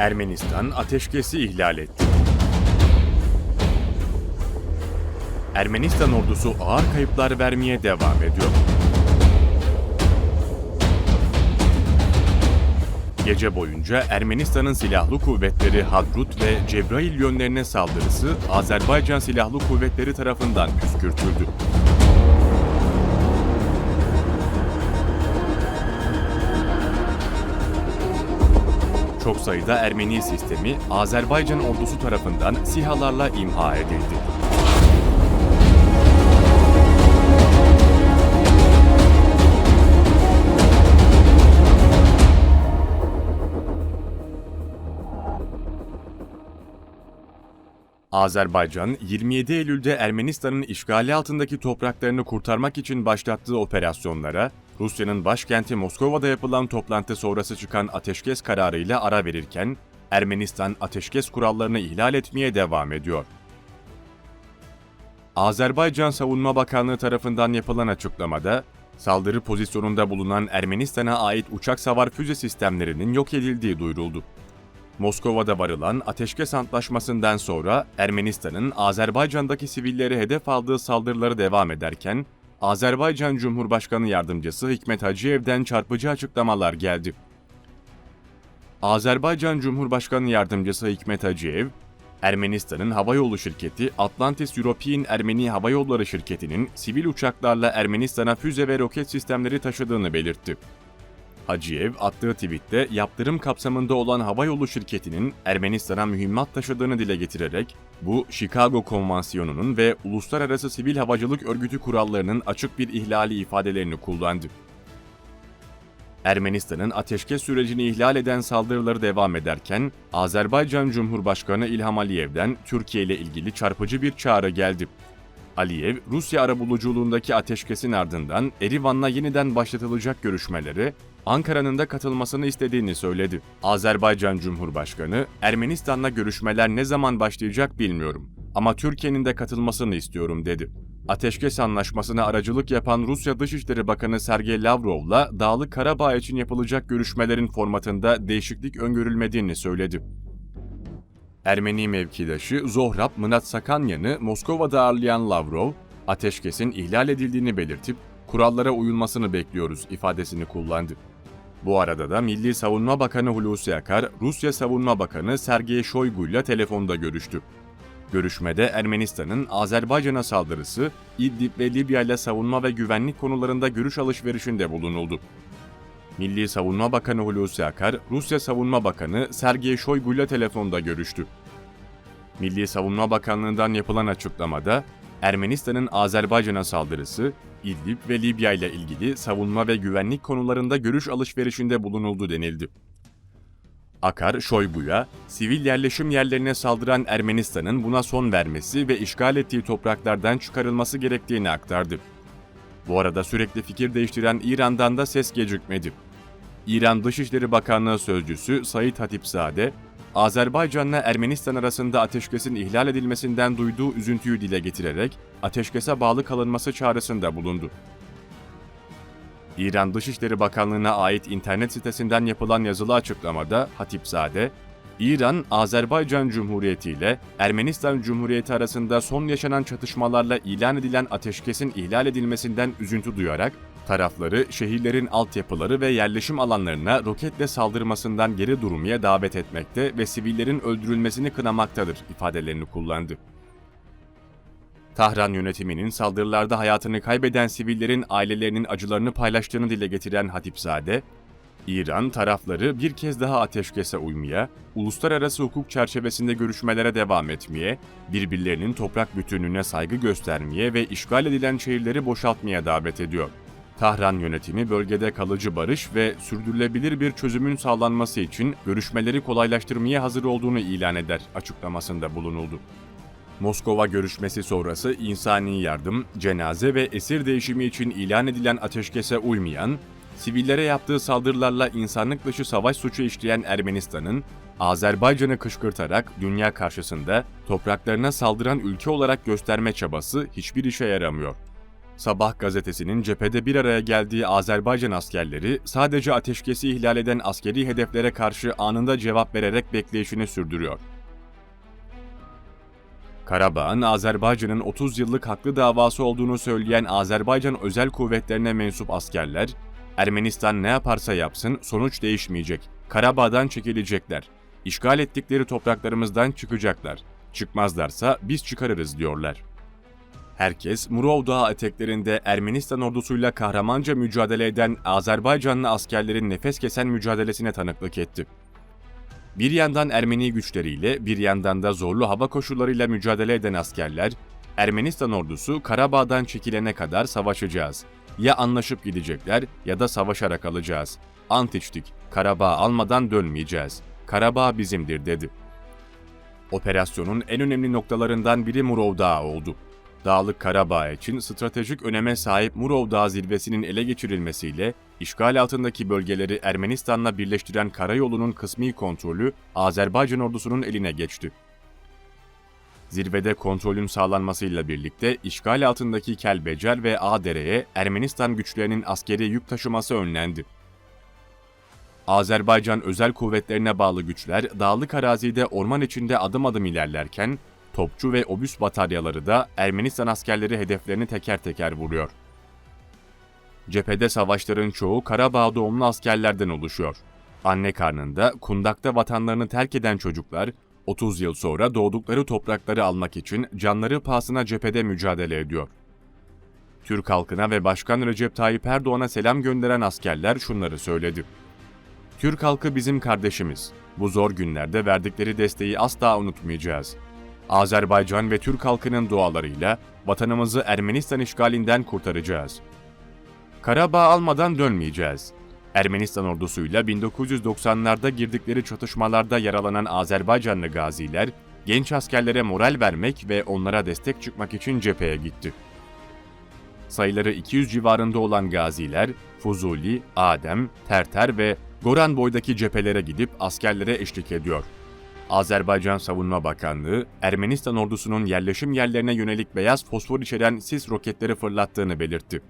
Ermenistan ateşkesi ihlal etti. Ermenistan ordusu ağır kayıplar vermeye devam ediyor. Gece boyunca Ermenistan'ın silahlı kuvvetleri Hadrut ve Cebrail yönlerine saldırısı Azerbaycan Silahlı Kuvvetleri tarafından püskürtüldü. Çok sayıda Ermeni sistemi Azerbaycan ordusu tarafından SİHA'larla imha edildi. Azerbaycan, 27 Eylül'de Ermenistan'ın işgali altındaki topraklarını kurtarmak için başlattığı operasyonlara, Rusya'nın başkenti Moskova'da yapılan toplantı sonrası çıkan ateşkes kararıyla ara verirken, Ermenistan ateşkes kurallarını ihlal etmeye devam ediyor. Azerbaycan Savunma Bakanlığı tarafından yapılan açıklamada, saldırı pozisyonunda bulunan Ermenistan'a ait uçak savar füze sistemlerinin yok edildiği duyuruldu. Moskova'da varılan ateşkes antlaşmasından sonra Ermenistan'ın Azerbaycan'daki sivilleri hedef aldığı saldırıları devam ederken, Azerbaycan Cumhurbaşkanı Yardımcısı Hikmet Hacıyev'den çarpıcı açıklamalar geldi. Azerbaycan Cumhurbaşkanı Yardımcısı Hikmet Hacıyev, Ermenistan'ın havayolu şirketi Atlantis European Ermeni Havayolları Şirketi'nin sivil uçaklarla Ermenistan'a füze ve roket sistemleri taşıdığını belirtti. Hacıyev attığı tweette yaptırım kapsamında olan havayolu şirketinin Ermenistan'a mühimmat taşıdığını dile getirerek bu Chicago Konvansiyonu'nun ve Uluslararası Sivil Havacılık Örgütü kurallarının açık bir ihlali ifadelerini kullandı. Ermenistan'ın ateşkes sürecini ihlal eden saldırıları devam ederken Azerbaycan Cumhurbaşkanı İlham Aliyev'den Türkiye ile ilgili çarpıcı bir çağrı geldi. Aliyev, Rusya arabuluculuğundaki ateşkesin ardından Erivan'la yeniden başlatılacak görüşmeleri Ankara'nın da katılmasını istediğini söyledi. Azerbaycan Cumhurbaşkanı, Ermenistan'la görüşmeler ne zaman başlayacak bilmiyorum ama Türkiye'nin de katılmasını istiyorum dedi. Ateşkes anlaşmasına aracılık yapan Rusya Dışişleri Bakanı Sergey Lavrov'la Dağlık Karabağ için yapılacak görüşmelerin formatında değişiklik öngörülmediğini söyledi. Ermeni mevkidaşı Zohrab Mınat Sakanyan'ı Moskova'da ağırlayan Lavrov, ateşkesin ihlal edildiğini belirtip kurallara uyulmasını bekliyoruz ifadesini kullandı. Bu arada da Milli Savunma Bakanı Hulusi Akar, Rusya Savunma Bakanı Sergey Shoigu ile telefonda görüştü. Görüşmede Ermenistan'ın Azerbaycan'a saldırısı, İdlib ve Libya ile savunma ve güvenlik konularında görüş alışverişinde bulunuldu. Milli Savunma Bakanı Hulusi Akar, Rusya Savunma Bakanı Sergey Shoigu ile telefonda görüştü. Milli Savunma Bakanlığı'ndan yapılan açıklamada, Ermenistan'ın Azerbaycan'a saldırısı, İdlib ve Libya ile ilgili savunma ve güvenlik konularında görüş alışverişinde bulunuldu denildi. Akar, Şoygu'ya, sivil yerleşim yerlerine saldıran Ermenistan'ın buna son vermesi ve işgal ettiği topraklardan çıkarılması gerektiğini aktardı. Bu arada sürekli fikir değiştiren İran'dan da ses gecikmedi. İran Dışişleri Bakanlığı Sözcüsü Said Hatipzade, Azerbaycan'la Ermenistan arasında ateşkesin ihlal edilmesinden duyduğu üzüntüyü dile getirerek ateşkese bağlı kalınması çağrısında bulundu. İran Dışişleri Bakanlığı'na ait internet sitesinden yapılan yazılı açıklamada Hatipzade, İran, Azerbaycan Cumhuriyeti ile Ermenistan Cumhuriyeti arasında son yaşanan çatışmalarla ilan edilen ateşkesin ihlal edilmesinden üzüntü duyarak, tarafları şehirlerin altyapıları ve yerleşim alanlarına roketle saldırmasından geri durmaya davet etmekte ve sivillerin öldürülmesini kınamaktadır ifadelerini kullandı. Tahran yönetiminin saldırılarda hayatını kaybeden sivillerin ailelerinin acılarını paylaştığını dile getiren Hatipzade, İran tarafları bir kez daha ateşkese uymaya, uluslararası hukuk çerçevesinde görüşmelere devam etmeye, birbirlerinin toprak bütünlüğüne saygı göstermeye ve işgal edilen şehirleri boşaltmaya davet ediyor. Tahran yönetimi bölgede kalıcı barış ve sürdürülebilir bir çözümün sağlanması için görüşmeleri kolaylaştırmaya hazır olduğunu ilan eder açıklamasında bulunuldu. Moskova görüşmesi sonrası insani yardım, cenaze ve esir değişimi için ilan edilen ateşkese uymayan, sivillere yaptığı saldırılarla insanlık dışı savaş suçu işleyen Ermenistan'ın, Azerbaycan'ı kışkırtarak dünya karşısında topraklarına saldıran ülke olarak gösterme çabası hiçbir işe yaramıyor. Sabah gazetesinin cephede bir araya geldiği Azerbaycan askerleri sadece ateşkesi ihlal eden askeri hedeflere karşı anında cevap vererek bekleyişini sürdürüyor. Karabağ'ın Azerbaycan'ın 30 yıllık haklı davası olduğunu söyleyen Azerbaycan özel kuvvetlerine mensup askerler, Ermenistan ne yaparsa yapsın sonuç değişmeyecek. Karabağ'dan çekilecekler. İşgal ettikleri topraklarımızdan çıkacaklar. Çıkmazlarsa biz çıkarırız diyorlar. Herkes Murov Dağı eteklerinde Ermenistan ordusuyla kahramanca mücadele eden Azerbaycanlı askerlerin nefes kesen mücadelesine tanıklık etti. Bir yandan Ermeni güçleriyle, bir yandan da zorlu hava koşullarıyla mücadele eden askerler, Ermenistan ordusu Karabağ'dan çekilene kadar savaşacağız. Ya anlaşıp gidecekler ya da savaşarak alacağız. Ant içtik, Karabağ almadan dönmeyeceğiz. Karabağ bizimdir dedi. Operasyonun en önemli noktalarından biri Murov Dağı oldu. Dağlık Karabağ için stratejik öneme sahip Murov Dağı zirvesinin ele geçirilmesiyle işgal altındaki bölgeleri Ermenistan'la birleştiren karayolunun kısmi kontrolü Azerbaycan ordusunun eline geçti. Zirvede kontrolün sağlanmasıyla birlikte işgal altındaki Kelbecer ve Ağdere'ye Ermenistan güçlerinin askeri yük taşıması önlendi. Azerbaycan özel kuvvetlerine bağlı güçler dağlık arazide orman içinde adım adım ilerlerken topçu ve obüs bataryaları da Ermenistan askerleri hedeflerini teker teker vuruyor. Cephede savaşların çoğu Karabağ doğumlu askerlerden oluşuyor. Anne karnında, kundakta vatanlarını terk eden çocuklar, 30 yıl sonra doğdukları toprakları almak için canları pahasına cephede mücadele ediyor. Türk halkına ve Başkan Recep Tayyip Erdoğan'a selam gönderen askerler şunları söyledi. Türk halkı bizim kardeşimiz. Bu zor günlerde verdikleri desteği asla unutmayacağız. Azerbaycan ve Türk halkının dualarıyla vatanımızı Ermenistan işgalinden kurtaracağız. Karabağ almadan dönmeyeceğiz. Ermenistan ordusuyla 1990'larda girdikleri çatışmalarda yaralanan Azerbaycanlı gaziler, genç askerlere moral vermek ve onlara destek çıkmak için cepheye gitti. Sayıları 200 civarında olan gaziler, Fuzuli, Adem, Terter ve Goran boydaki cephelere gidip askerlere eşlik ediyor. Azerbaycan Savunma Bakanlığı, Ermenistan ordusunun yerleşim yerlerine yönelik beyaz fosfor içeren sis roketleri fırlattığını belirtti.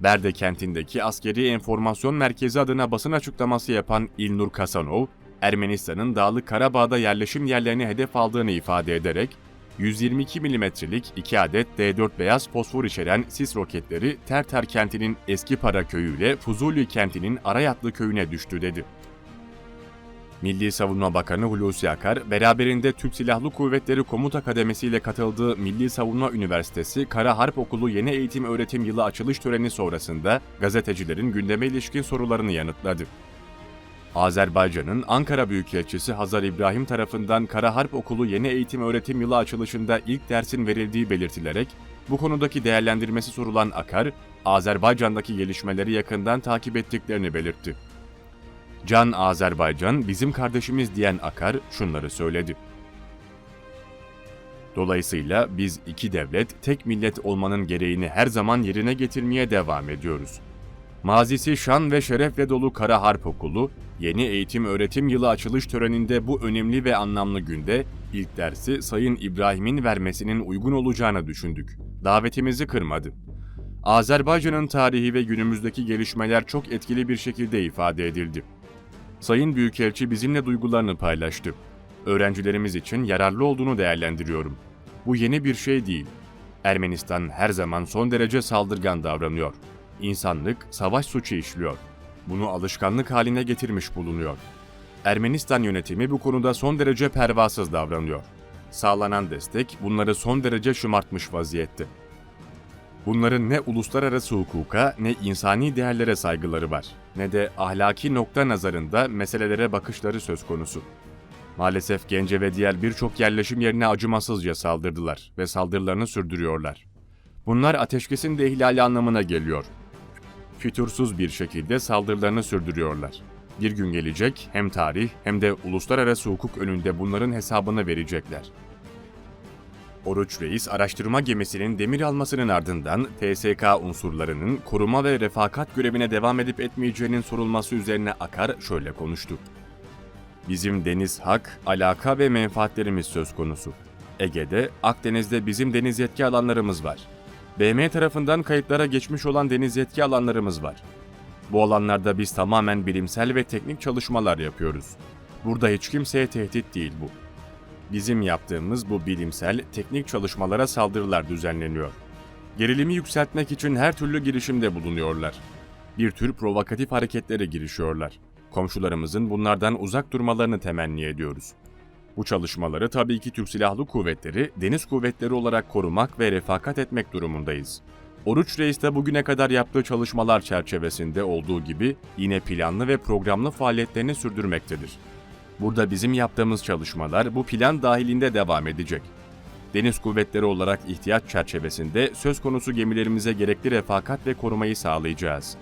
Berde kentindeki askeri enformasyon merkezi adına basın açıklaması yapan İlnur Kasanov, Ermenistan'ın Dağlı Karabağ'da yerleşim yerlerini hedef aldığını ifade ederek, 122 milimetrelik 2 adet D4 beyaz fosfor içeren sis roketleri Terter kentinin eski para köyü ile Fuzuli kentinin Arayatlı köyüne düştü dedi. Milli Savunma Bakanı Hulusi Akar, beraberinde Türk Silahlı Kuvvetleri Komuta Kademesi ile katıldığı Milli Savunma Üniversitesi Kara Harp Okulu Yeni Eğitim Öğretim Yılı açılış töreni sonrasında gazetecilerin gündeme ilişkin sorularını yanıtladı. Azerbaycan'ın Ankara Büyükelçisi Hazar İbrahim tarafından Kara Harp Okulu Yeni Eğitim Öğretim Yılı açılışında ilk dersin verildiği belirtilerek, bu konudaki değerlendirmesi sorulan Akar, Azerbaycan'daki gelişmeleri yakından takip ettiklerini belirtti. Can Azerbaycan bizim kardeşimiz diyen Akar şunları söyledi. Dolayısıyla biz iki devlet, tek millet olmanın gereğini her zaman yerine getirmeye devam ediyoruz. Mazisi şan ve şerefle dolu Kara Harp Okulu, yeni eğitim öğretim yılı açılış töreninde bu önemli ve anlamlı günde ilk dersi Sayın İbrahim'in vermesinin uygun olacağını düşündük. Davetimizi kırmadı. Azerbaycan'ın tarihi ve günümüzdeki gelişmeler çok etkili bir şekilde ifade edildi. Sayın Büyükelçi bizimle duygularını paylaştı. Öğrencilerimiz için yararlı olduğunu değerlendiriyorum. Bu yeni bir şey değil. Ermenistan her zaman son derece saldırgan davranıyor. İnsanlık savaş suçu işliyor. Bunu alışkanlık haline getirmiş bulunuyor. Ermenistan yönetimi bu konuda son derece pervasız davranıyor. Sağlanan destek bunları son derece şımartmış vaziyette. Bunların ne uluslararası hukuka ne insani değerlere saygıları var, ne de ahlaki nokta nazarında meselelere bakışları söz konusu. Maalesef Gence ve diğer birçok yerleşim yerine acımasızca saldırdılar ve saldırılarını sürdürüyorlar. Bunlar ateşkesin de ihlali anlamına geliyor. Fütursuz bir şekilde saldırılarını sürdürüyorlar. Bir gün gelecek hem tarih hem de uluslararası hukuk önünde bunların hesabını verecekler. Oruç Reis araştırma gemisinin demir almasının ardından TSK unsurlarının koruma ve refakat görevine devam edip etmeyeceğinin sorulması üzerine Akar şöyle konuştu. Bizim deniz hak, alaka ve menfaatlerimiz söz konusu. Ege'de, Akdeniz'de bizim deniz yetki alanlarımız var. BM tarafından kayıtlara geçmiş olan deniz yetki alanlarımız var. Bu alanlarda biz tamamen bilimsel ve teknik çalışmalar yapıyoruz. Burada hiç kimseye tehdit değil bu. Bizim yaptığımız bu bilimsel, teknik çalışmalara saldırılar düzenleniyor. Gerilimi yükseltmek için her türlü girişimde bulunuyorlar. Bir tür provokatif hareketlere girişiyorlar. Komşularımızın bunlardan uzak durmalarını temenni ediyoruz. Bu çalışmaları tabii ki Türk Silahlı Kuvvetleri, deniz kuvvetleri olarak korumak ve refakat etmek durumundayız. Oruç Reis de bugüne kadar yaptığı çalışmalar çerçevesinde olduğu gibi yine planlı ve programlı faaliyetlerini sürdürmektedir. Burada bizim yaptığımız çalışmalar bu plan dahilinde devam edecek. Deniz kuvvetleri olarak ihtiyaç çerçevesinde söz konusu gemilerimize gerekli refakat ve korumayı sağlayacağız.